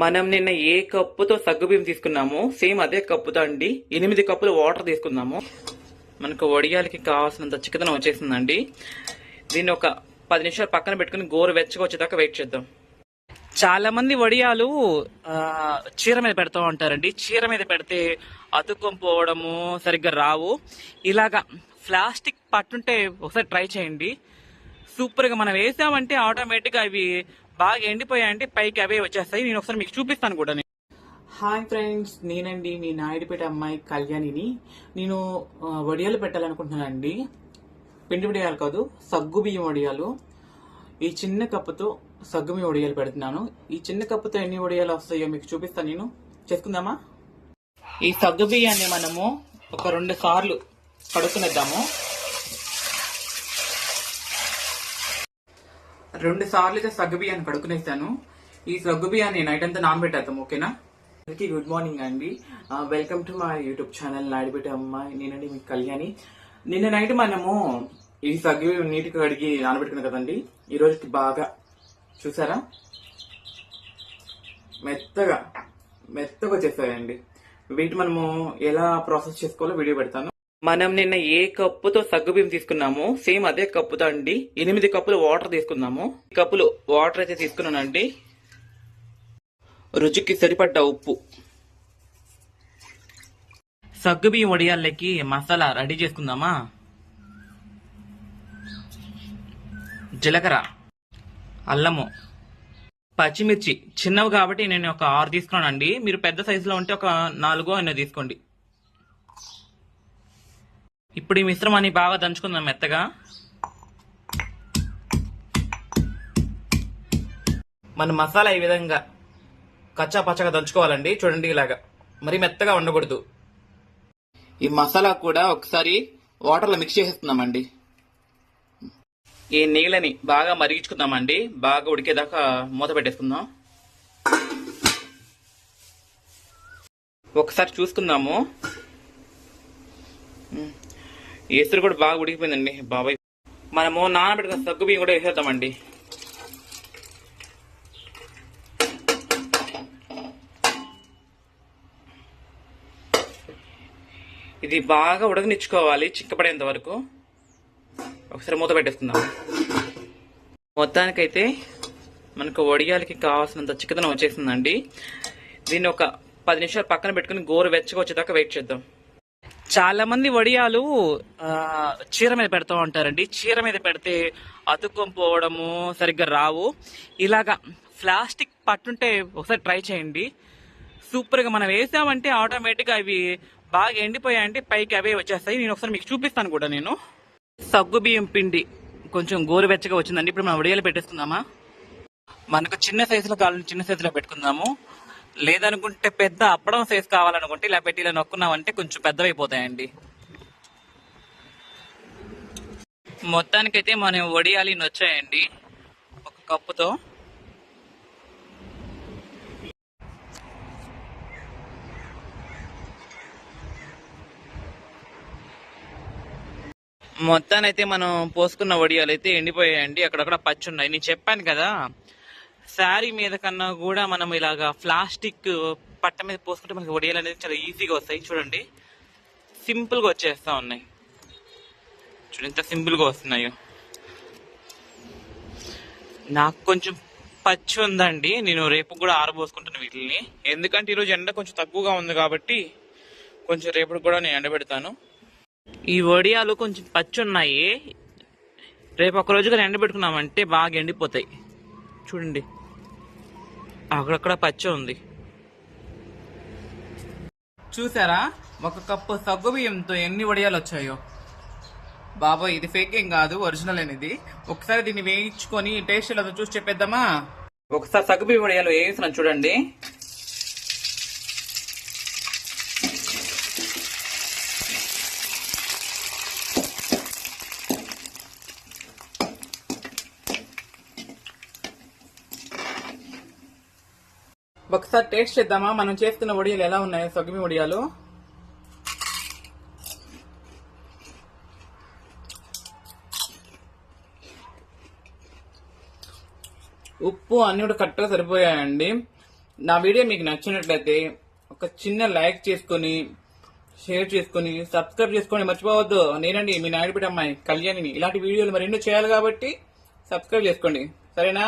మనం నిన్న ఏ కప్పుతో సగ్గుబియ్యం తీసుకున్నామో సేమ్ అదే కప్పుతో అండి. ఎనిమిది కప్పులు వాటర్ తీసుకున్నాము. మనకు వడియాలకి కావాల్సినంత చికెన్ వచ్చేసిందండి. దీన్ని ఒక పది నిమిషాలు పక్కన పెట్టుకుని గోరు వెచ్చగా వచ్చేదాకా వెయిట్ చేద్దాం. చాలా మంది వడియాలు చీర మీద పెడతా ఉంటారండి. చీర మీద పెడితే అతుక్కొని పోవడము సరిగ్గా రావు. ఇలాగా ప్లాస్టిక్ పట్టుంటే ఒకసారి ట్రై చేయండి. సూపర్గా మనం వేసామంటే ఆటోమేటిక్గా అవి బాగా ఎండిపోయాయంటే పైకి అవే వచ్చేస్తాయి. నేను ఒకసారి మీకు చూపిస్తాను కూడా. నేను. హాయ్ ఫ్రెండ్స్ నేనండి మీ నాయుడుపేట అమ్మాయి కళ్యాణిని. నేను వడియాలు పెట్టాలనుకుంటున్నానండి పిండి వడియాలు కాదు సగ్గు బియ్యం వడియాలు. ఈ చిన్న కప్పుతో సగ్గు బియ్యం వడియాలు పెడుతున్నాను. ఈ చిన్న కప్పుతో ఎన్ని వడియాలు వస్తాయో మీకు చూపిస్తాను నేను. చేసుకుందామా? ఈ సగ్గు బియ్యాన్ని మనము ఒక రెండు సార్లు కడుక్కునేద్దాము. రెండు సార్లు అయితే సగ్గు బియ్యాన్ని కడుక్కునేస్తాను ఈ సగ్గు బియ్యాన్ని నైట్ అంతా నానబెట్టేద్దాం ఓకేనా? అందరికీ గుడ్ మార్నింగ్ అండి. వెల్కమ్ టు మా యూట్యూబ్ ఛానల్ నాయుడుపేట అమ్మాయి నేనండి మీకు కళ్యాణి. నిన్న నైట్ మనము ఈ సగ్గు నీటికి కడిగి నానబెట్టుకున్నాం కదండి. ఈ రోజుకి బాగా చూసారా? మెత్తగా మెత్తగా వచ్చేస్తాయండి. వీటి మనము ఎలా ప్రాసెస్ చేసుకోవాలో వీడియో పెడతాను. మనం నిన్న ఏ కప్పుతో సగ్గుబియ్యం తీసుకున్నామో సేమ్ అదే కప్పుతో అండి. ఎనిమిది కప్పులు వాటర్ తీసుకున్నాము. కప్పులు వాటర్ అయితే తీసుకున్నానండి. రుచికి సరిపడ్డ ఉప్పు. సగ్గుబియ్యం వడియాలకి మసాలా రెడీ చేసుకుందామా? జీలకర్ర అల్లము పచ్చిమిర్చి. చిన్నవి కాబట్టి నేను ఒక ఆరు తీసుకున్నానండి. మీరు పెద్ద సైజులో ఉంటే ఒక నాలుగో అయినా తీసుకోండి. ఇప్పుడు ఈ మిశ్రమాన్ని బాగా దంచుకుందాం మెత్తగా. మన మసాలా ఈ విధంగా కచ్చా పచ్చగా దంచుకోవాలండి. చూడండి ఇలాగా. మరి మెత్తగా ఉండకూడదు ఈ మసాలా కూడా ఒకసారి వాటర్లో మిక్స్ చేసేస్తున్నామండి. ఈ నీళ్ళని బాగా మరిగించుకుందామండి. బాగా ఉడికేదాకా మూత పెట్టేసుకుందాం. ఒకసారి చూసుకుందాము. ఎసురు కూడా బాగా ఉడికిపోయిందండి బాబాయ్. మనము నానబెట్టుకున్న సగ్గు బియ్యం కూడా వేసేద్దామండి. ఇది బాగా ఉడకనిచ్చుకోవాలి చిక్కపడేంత వరకు. ఒకసారి మూత పెట్టేసుకుందాం. మొత్తానికైతే మనకు వడియాలకి కావాల్సినంత చిక్కదనం వచ్చేసిందండి. దీన్ని ఒక పది నిమిషాలు పక్కన పెట్టుకుని గోరు వెచ్చగా వచ్చేదాకా వెయిట్ చేద్దాం. చాలా మంది వడియాలు చీర మీద పెడతా ఉంటారండి. చీర మీద పెడితే అతుక్కొని పోవడము సరిగ్గా రావు. ఇలాగా ప్లాస్టిక్ పట్టుంటే ఒకసారి ట్రై చేయండి. సూపర్గా మనం వేసామంటే ఆటోమేటిక్గా అవి బాగా ఎండిపోయాయంటే పైకి అవే వచ్చేస్తాయి. నేను ఒకసారి మీకు చూపిస్తాను కూడా నేను. సగ్గు బియ్యం పిండి కొంచెం గోరువెచ్చగా వచ్చిందండి. ఇప్పుడు మనం వడియాలు పెట్టేసుకుందామా? మనకు చిన్న సైజులో కావాలని చిన్న సైజులో పెట్టుకుందాము. లేదనుకుంటే పెద్ద అప్పడం సైజ్ కావాలనుకుంటే ఇలా పెట్టి ఇలా నొక్కున్నామంటే కొంచెం పెద్దవైపోతాయండి. మొత్తానికైతే మనం వడియాలు ఇన్ని వచ్చాయండి ఒక కప్పుతో. మొత్తానైతే మనం పోసుకున్న వడియాలు అయితే ఎండిపోయాయండి. అక్కడక్కడ పచ్చి ఉన్నాయి నేను చెప్పాను కదా శారీ మీద కన్నా కూడా మనం ఇలాగా ప్లాస్టిక్ పట్ట మీద పోసుకుంటే మనకి వడియాలు అనేది చాలా ఈజీగా వస్తాయి. చూడండి. సింపుల్గా వచ్చేస్తూ వచ్చేస్తా ఉన్నాయి. చూడండి ఎంత సింపుల్గా వస్తున్నాయో. నాకు కొంచెం పచ్చి ఉందండి. నేను రేపు కూడా ఆరబోసుకుంటాను వీటిని ఎందుకంటే ఈరోజు ఎండ కొంచెం తక్కువగా ఉంది కాబట్టి కొంచెం రేపు కూడా నేను ఎండబెడతాను. ఈ వడియాలు కొంచెం పచ్చి ఉన్నాయి. రేపు ఒక రోజుగా ఎండబెట్టుకున్నామంటే బాగా ఎండిపోతాయి. చూడండి. అక్కడక్కడ పచ్చ ఉంది. చూసారా? ఒక కప్పు సగ్గు బియ్యంతో ఎన్ని వడియాలు వచ్చాయో? బాబాయ్ ఇది ఫేక్ ఏం కాదు ఒరిజినల్ అనేది ఒకసారి దీన్ని వేయించుకొని టేస్ట్ ఎలా ఉందో చూసి చెప్పేద్దామా? ఒకసారి సగ్గు బియ్యం వడియాలు వేయిస్తున్నాను చూడండి. ఒకసారి టేస్ట్ చేద్దామా? మనం చేస్తున్న వడియాలు ఎలా ఉన్నాయి? సగ్గుమి వడియాలు ఉప్పు అన్ని కూడా కరెక్ట్గా సరిపోయాయండి. నా వీడియో మీకు నచ్చినట్లయితే ఒక చిన్న లైక్ చేసుకొని షేర్ చేసుకొని సబ్స్క్రైబ్ చేసుకొని మర్చిపోవద్దు. నేనండి మీ నాయుడుపేట అమ్మాయి కళ్యాణిని. ఇలాంటి వీడియోలు మరెన్నో చేయాలి కాబట్టి సబ్స్క్రైబ్ చేసుకోండి. సరేనా?